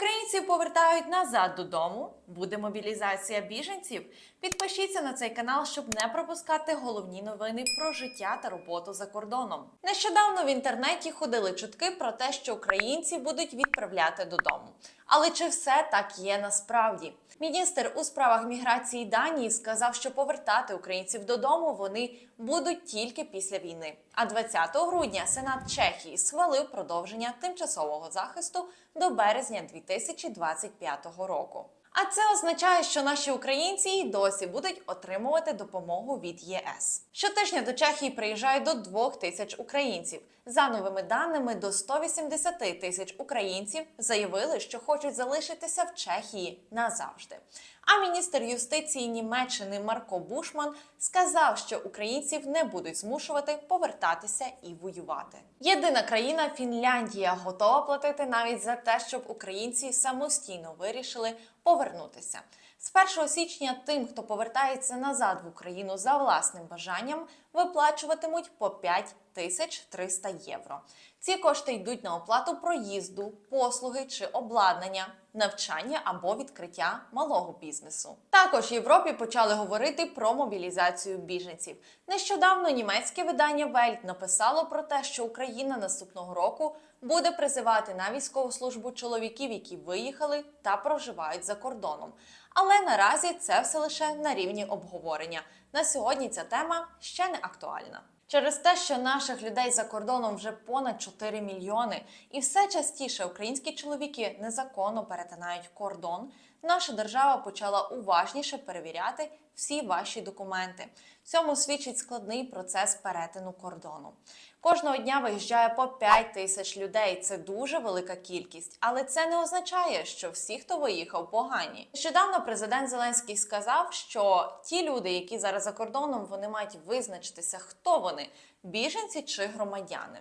crente. Українців повертають назад додому. Буде мобілізація біженців. Підпишіться на цей канал, щоб не пропускати головні новини про життя та роботу за кордоном. Нещодавно в інтернеті ходили чутки про те, що українці будуть відправляти додому. Але чи все так є насправді? Міністр у справах міграції Данії сказав, що повертати українців додому вони будуть тільки після війни. А 20 грудня Сенат Чехії схвалив продовження тимчасового захисту до березня 2025 року. А це означає, що наші українці й досі будуть отримувати допомогу від ЄС. Щотижня до Чехії приїжджає до 2 тисяч українців. За новими даними, до 180 тисяч українців заявили, що хочуть залишитися в Чехії назавжди. А міністр юстиції Німеччини Марко Бушман сказав, що українців не будуть змушувати повертатися і воювати. Єдина країна Фінляндія готова платити навіть за те, щоб українці самостійно вирішили повернутися. З 1 січня тим, хто повертається назад в Україну за власним бажанням, виплачуватимуть по 5 тисяч 300 євро. Ці кошти йдуть на оплату проїзду, послуги чи обладнання, навчання або відкриття малого бізнесу. Також в Європі почали говорити про мобілізацію біженців. Нещодавно німецьке видання Welt написало про те, що Україна наступного року буде призивати на військову службу чоловіків, які виїхали та проживають за кордоном. Але наразі це все лише на рівні обговорення. На сьогодні ця тема ще не актуальна. Через те, що наших людей за кордоном вже понад 4 мільйони, і все частіше українські чоловіки незаконно перетинають кордон, наша держава почала уважніше перевіряти всі ваші документи. Цьому свідчить складний процес перетину кордону. Кожного дня виїжджає по 5 тисяч людей. Це дуже велика кількість, але це не означає, що всі, хто виїхав, погані. Нещодавно президент Зеленський сказав, що ті люди, які зараз за кордоном, вони мають визначитися, хто вони біженці чи громадяни.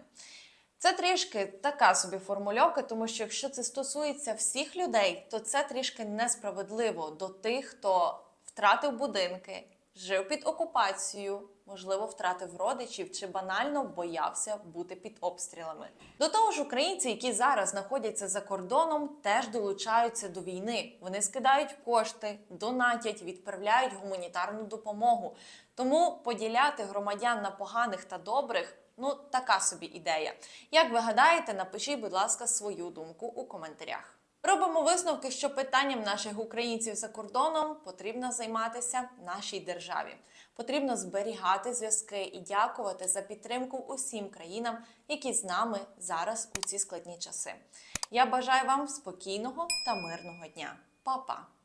Це трішки така собі формульовка, тому що якщо це стосується всіх людей, то це трішки несправедливо до тих, хто втратив будинки, жив під окупацією, можливо, втратив родичів чи банально боявся бути під обстрілами. До того ж, українці, які зараз знаходяться за кордоном, теж долучаються до війни. Вони скидають кошти, донатять, відправляють гуманітарну допомогу. Тому поділяти громадян на поганих та добрих. Ну, така собі ідея. Як ви гадаєте, напишіть, будь ласка, свою думку у коментарях. Робимо висновки, що питанням наших українців за кордоном потрібно займатися нашій державі. Потрібно зберігати зв'язки і дякувати за підтримку усім країнам, які з нами зараз у ці складні часи. Я бажаю вам спокійного та мирного дня. Па-па!